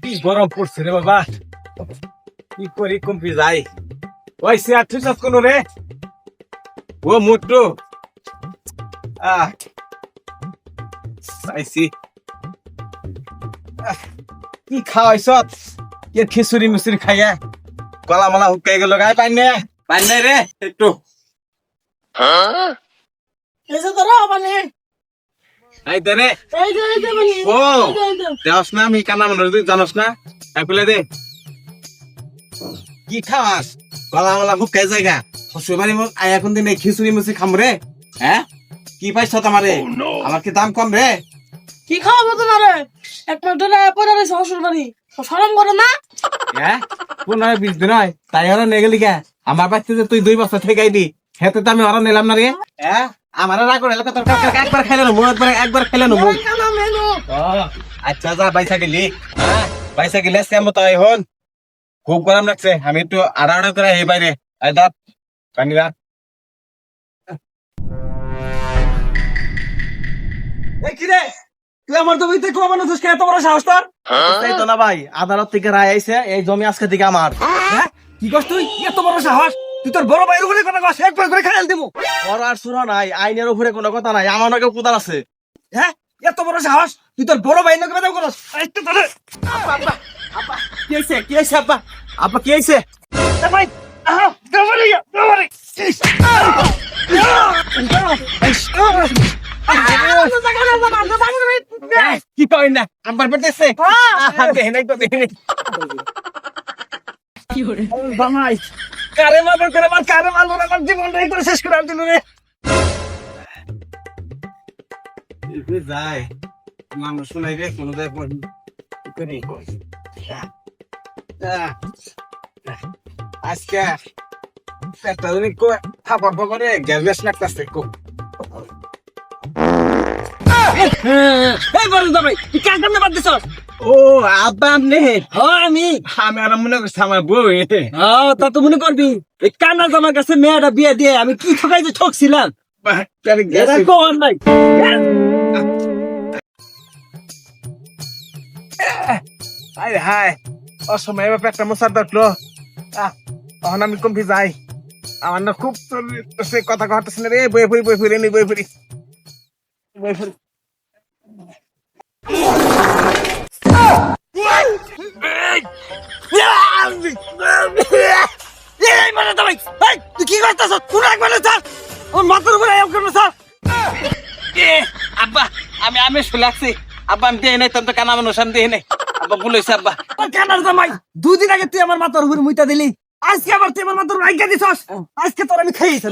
কি গরম পড়ছে রে বাবা। কি করি কমপি যাই। ওই সে আর ঠিক কোন রে? ও মোটু আহ আইসি কি খাওয়াইছ? কি খিচুড়ি মিচুরি খাইয়া। গলা মালা হুকাই গেল গায়ে পাই নে। পাই নাই রে একটু। এসে তোরা মানে এই দে রে এই যে এই যে ও দেওয়াস না আমি কানা মানুষ তুই জানোস না? এগুলো দে। কি খাওয়াস? গলা মালা হুকাই জায়গা। শ্বশুর বাড়ি মোর আয়া কোন দিন এই খিচুড়ি মুচি খাম রে হ্যাঁ? কি পাইছ তোমারে? আমার কি দাম কম রে? কি খাওয়াবো তোমারে? এক মিনিট ধরে পড়ে রয়েছে শ্বশুর বাড়ি সরম করো না। হ্যাঁ? কোন বিশ দিন হয়। তাই ওরা আমার বাচ্চা দুই বছর থেকে আইবি হেতে তো আমি ওরা নিলাম না রে। হ্যাঁ? আমার রাগ করে এলাকা তোর কাকা একবার খাইলে না একবার একবার খাইলে না কেন আচ্ছা যা বাইসা গেলি। হ্যাঁ বাইসা গেলে শ্যাম তো এখন খুব গরম লাগছে আমি একটু আড়া আড়া করে এই বাইরে। আই দাঁত পানি দাঁত। তুই আমার এত বড় সাহস তোর? এই তো না ভাই আদালত থেকে রায় আইছে এই জমি আজকে থেকে আমার। হ্যাঁ? কি করছ তুই? এত বড় সাহস? তুই তোর বড় ভাইয়ের উপরে কথা কস একবার করে খাইল দেবো। বড় আর শুনো নাই আইনের উপরে কোনো কথা নাই আমার নাকি কোদাল আছে। হ্যাঁ? এত বড় সাহস? তুই তোর বড় ভাইয়ের নাকি কথা করস এই তো তোরে কি হয়েছে কি হয়েছে আব্বা? আব্বা কি ভাই আহ দেবরি কি কই না? আব্বার পেটেছে দেখে নাই তো দেখে নাই। বামাই কারে মারবো করে আমার কারে মারবো না আমার জীবনটাই করে শেষ করে দিল রে যায় মানুষ শুনাই রে কোনো যায় পড়ি করি আজকে একটা দিন কো থাপার পরে গ্যাস গ্যাস লাগতেছে এই বড় জামাই তুই কার কামনে বাদ ও আব্বা আপনি? হ্যাঁ আমি। আমি আর মনে করছি আমার বউ হ্যাঁ তা তো মনে করবি। এই কানা জামার কাছে মেয়েটা বিয়ে দিয়ে আমি কি ঠকাই যে ঠকছিলাম? আরে হাই অসময় এবার একটা মশার তখন আমি কমফি যাই আমার না খুব সে কথা শুনে রে বই ফুরি বই ফুরি নি বই ফুরি বই ফুরি এই মানে জামাই এই তুই কি করতেছ কোন একবার স্যার আমার মাথার উপরে আয়াম করবে স্যার আব্বা আমি আমি শুলাচ্ছি। আব্বা আমি দেই নাই তোর তো কানা মানুষ আমি দেই নাই। আব্বা ভুল হয়েছে আব্বা। কানার জামাই দুদিন আগে তুই আমার মাথার উপরে মুইতা দিলি। আজকে আবার তুই আমার মাথার উপরে আজ্ঞা দিছস। আজকে তোর আমি খাইয়েছি।